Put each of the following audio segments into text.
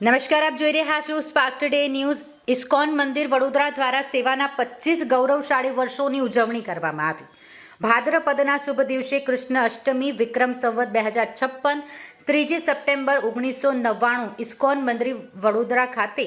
નમસ્કાર, આપ જોઈ રહ્યા છો સ્પાર્ક ટુડે ન્યૂઝ ઇસ્કોન મંદિર વડોદરા દ્વારા સેવાના પચીસ ગૌરવશાળી વર્ષોની ઉજવણી કરવામાં આવી. ભાદ્રપદના શુભ દિવસે કૃષ્ણ અષ્ટમી, વિક્રમ સંવત બે હજાર છપ્પન, ત્રીજી સપ્ટેમ્બર ઓગણીસો નવ્વાણું ઇસ્કોન મંદિર વડોદરા ખાતે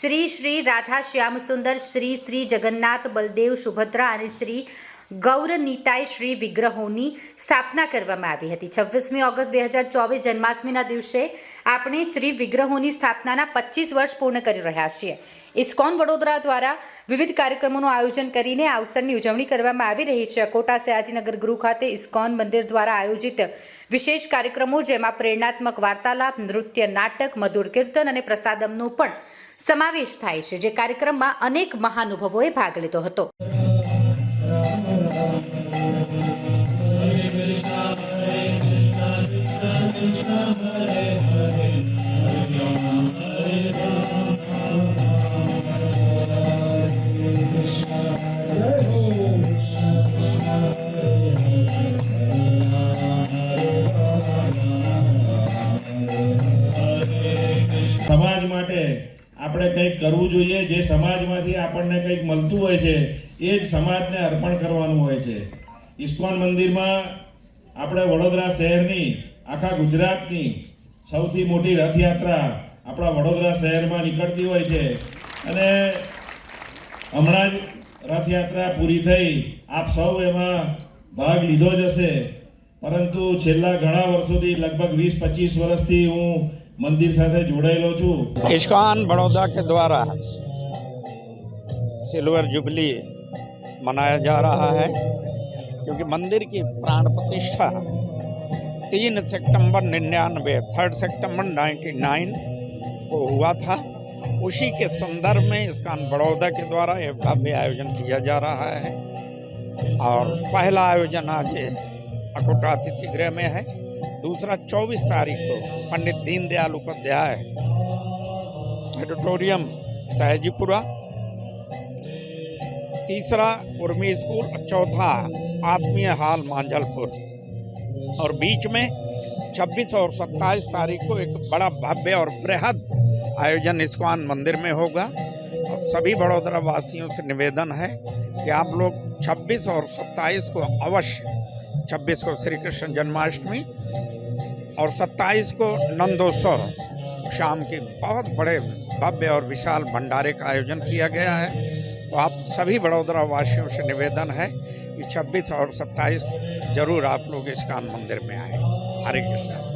શ્રી શ્રી રાધા શ્યામ સુંદર શ્રી શ્રી જગન્નાથ બલદેવ સુભદ્રા અને શ્રી ગૌર નીતાય શ્રી વિગ્રહોની સ્થાપના કરવામાં આવી હતી. છવ્વીસમી ઓગસ્ટ બે હજાર ચોવીસ જન્માષ્ટમીના દિવસે આપણે શ્રી વિગ્રહોની સ્થાપનાના પચીસ વર્ષ પૂર્ણ કરી રહ્યા છીએ. ઇસ્કોન વડોદરા દ્વારા વિવિધ કાર્યક્રમોનું આયોજન કરીને આ અવસરની ઉજવણી કરવામાં આવી રહી છે. અકોટા સયાજીનગર ગૃહ ખાતે ઇસ્કોન મંદિર દ્વારા આયોજિત વિશેષ કાર્યક્રમો જેમાં પ્રેરણાત્મક વાર્તાલાપ, નૃત્ય, નાટક, મધુર કીર્તન અને પ્રસાદમનો પણ સમાવેશ થાય છે, જે કાર્યક્રમમાં અનેક મહાનુભવોએ ભાગ લીધો હતો. સમાજ માટે આપણે કંઈક કરવું જોઈએ, જે સમાજમાંથી આપણને કંઈક મળતું હોય છે, એ જ સમાજને અર્પણ કરવાનું હોય છે. ઇસ્કોન મંદિરમાં આપણે વડોદરા શહેરની આખા ગુજરાતની સૌથી મોટી રથયાત્રા આપણા વડોદરા શહેરમાં નીકળતી હોય છે અને હમણાં જ રથયાત્રા પૂરી થઈ આપ સૌ એમાં ભાગ લીધો જ હશે પરંતુ છેલ્લા ઘણા વર્ષોથી લગભગ વીસ પચીસ વર્ષથી હું મંદિર સાથે જોડાયેલો છું इस्कॉन बड़ौदा के द्वारा सिल्वर जुबली मनाया जा रहा है क्योंकि मंदिर की प्राण प्रतिष्ठा तीन सितंबर निन्यानवे, थर्ड सितंबर 99 को हुआ था। उसी के संदर्भ में इस्कॉन बड़ौदा के द्वारा यह भव्य आयोजन किया जा रहा है। और पहला आयोजन आज अकोटा अतिथि गृह में है। दूसरा 24 तारीख को पंडित दीनदयाल उपाध्याय ऑडिटोरियम सयाजीपुरा तीसरा उर्मी स्कूल और चौथा आत्मीय हाल मांझलपुर और बीच में 26 और 27 तारीख को एक बड़ा भव्य और बृहद आयोजन इस्कॉन मंदिर में होगा। और सभी बड़ोदरा वासियों से निवेदन है कि आप लोग 26 और 27 को अवश्य 26 को श्री कृष्ण जन्माष्टमी और 27 को नंदोत्सव, शाम के बहुत बड़े भव्य और विशाल भंडारे का आयोजन किया गया है। तो आप सभी बड़ोदरा वासियों से निवेदन है कि 26 और 27 जरूर आप लोग इस कान मंदिर में आए हरे कृष्ण